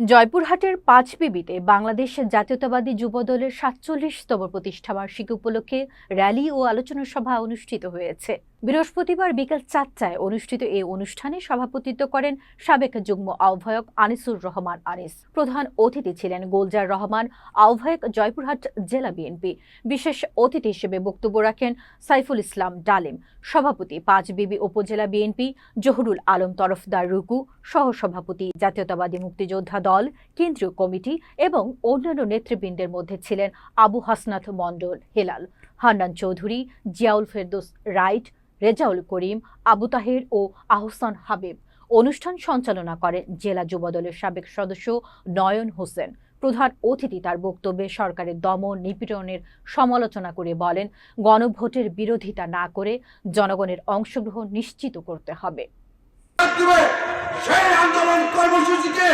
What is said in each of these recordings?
জয়পুরহাটের পাঁচবিবিতে বাংলাদেশ জাতীয়তাবাদী যুবদলের সাতচল্লিশতম প্রতিষ্ঠাবার্ষিকী উপলক্ষে র্যালি ও আলোচনা সভা অনুষ্ঠিত হয়েছে। বৃহস্পতিবার বিকেল চারটায় অনুষ্ঠিত এই অনুষ্ঠানে সভাপতিত্ব করেন সাবেক যুগ্ম আহ্বায়ক আনিসুর রহমান আনিস। প্রধান অতিথি ছিলেন গোলজার রহমান, আহ্বায়ক জয়পুরহাট জেলা বিএনপি। বিশেষ অতিথি হিসেবে বক্তব্য রাখেন সাইফুল ইসলাম ডালিম। সভাপতি পাঁচবিবি উপজেলা বিএনপি, জহুরুল আলম তরফদার রুকু, সহসভাপতি জাতীয়তাবাদী মুক্তিযোদ্ধা দল, কেন্দ্রীয় কমিটি এবং অন্যান্য নেতৃবৃন্দের মধ্যে ছিলেন আবু হাসনাথ মণ্ডল হেলাল, হান্নান চৌধুরী, জিয়াউল ফেরদোস রাইট রেজাউল করিম আবু তাহের ও আহসান হাবিব। অনুষ্ঠান সঞ্চালনা করেন জেলা যুবদলের সাবেক সদস্য নয়ন হোসেন। প্রধান অতিথি তার বক্তব্যে সরকারের দমন নিপীড়নের সমালোচনা করে বলেন গণভোটের বিরোধিতা না করে জনগণের অংশগ্রহণ নিশ্চিত করতে হবে। সেই আন্দোলন কর্মসূচিকে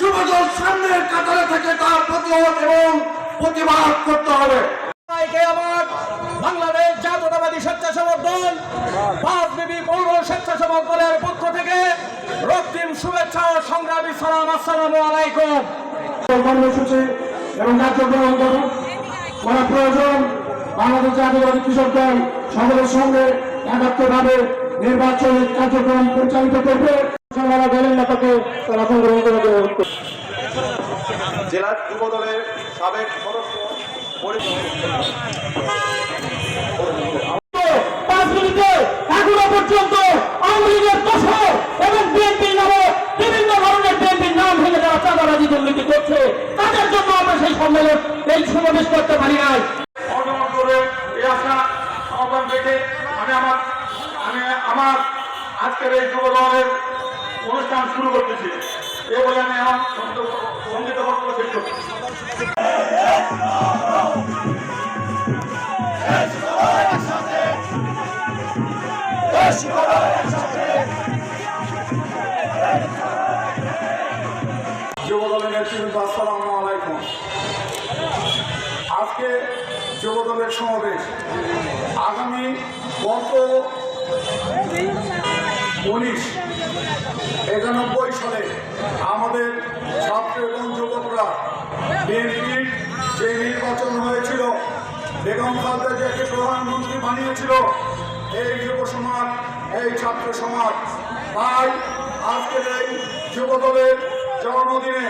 যুবদল সামনের কাতারে থেকে তার প্রতিহত এবং প্রতিবাদ করতে হবে। পাঁচ বিবি পৌর স্বেচ্ছাসেবক দলের পক্ষ থেকে রক্তিম শুভেচ্ছা সংগ্রামী সালাম আসসালামু আলাইকুম। কর্মসূচি এবং কার্যক্রম করুন করা প্রয়োজন। বাংলাদেশ জাতীয়বাদী কৃষক দল সকলের সঙ্গে একাত্মভাবে নির্বাচনী কার্যক্রম পরিচালিত করবে। দলের নেতাকে তারা সংগ্রহ করে জেলা যুব দলের সাবেক সদস্য দুর্নীতি করছে। তাদের জন্য আমরা সেই সম্মেলন এই সমাবেশ করতে পারি নাই। অংশগ্রহণ করে এই আশা আহ্বান রেখে আমি আমার আমি আমার আজকের এই যুব দলের অনুষ্ঠান শুরু করতেছি। এ বলে আমি আমার সংগীত বক্তব্য শেষ করছি। আসসালামু আলাইকুম। আজকে যুব দলের সমাবেশ। আগামী গত উনিশ একানব্বই সালে আমাদের ছাত্র এবং যুবকরা বিএনপির যে নির্বাচন হয়েছিল, বেগম খালদা জিয়াকে প্রধানমন্ত্রী বানিয়েছিল, এই যুব সমাজ, এই ছাত্র সমাজ। তাই আজকের এই যুব দলের জন্মদিনে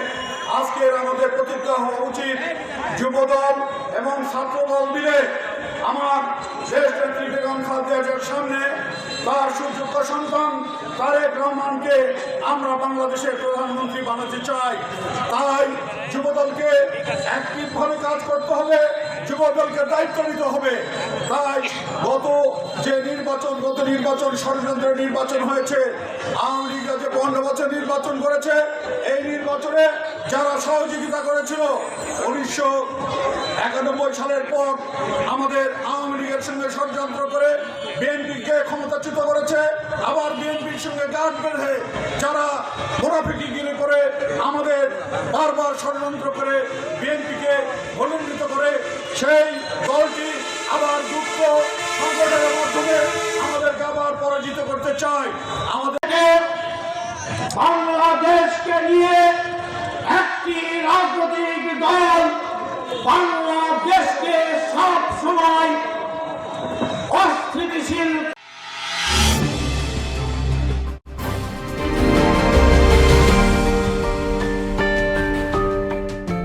আজকের আমাদের প্রতিজ্ঞা হওয়া উচিত। যুবদল এবং ছাত্রদল মিলে আমার শেষ নেত্রী বেগম খালদা সামনে, তার সুযোগ্য সন্তান তারেক রহমানকে আমরা বাংলাদেশের প্রধানমন্ত্রী বানাতে চাই। তাই যুবদলকে অ্যাক্টিভভাবে কাজ করতে হবে, যুবদলকে দায়িত্ব নিতে হবে। তাই গত যে নির্বাচন, গত নির্বাচন ষড়যন্ত্রের নির্বাচন হয়েছে, আওয়ামী লীগরা যে পনেরো বছর নির্বাচন করেছে। এই নির্বাচনে যারা সহযোগিতা করেছিল, উনিশশো একানব্বই সালের পর আমাদের আওয়ামী লীগের সঙ্গে ষড়যন্ত্র করে বিএনপিকে ক্ষমতাচ্যুত করেছে। আবার বিএনপির সঙ্গে গাঁট বেঁধে যারা মোনাফিকিগিরি করে আমাদের বারবার ষড়যন্ত্র করে বিএনপিকে অনুন্নীত করে, সেই দলটি আবার দুঃখ সংকটের মাধ্যমে আমাদেরকে আবার পরাজিত করতে চায় আমাদেরকে বাংলাদেশকে নিয়ে একটি রাজনৈতিক দল বাংলাদেশকে সব সময় অস্থিতিশীল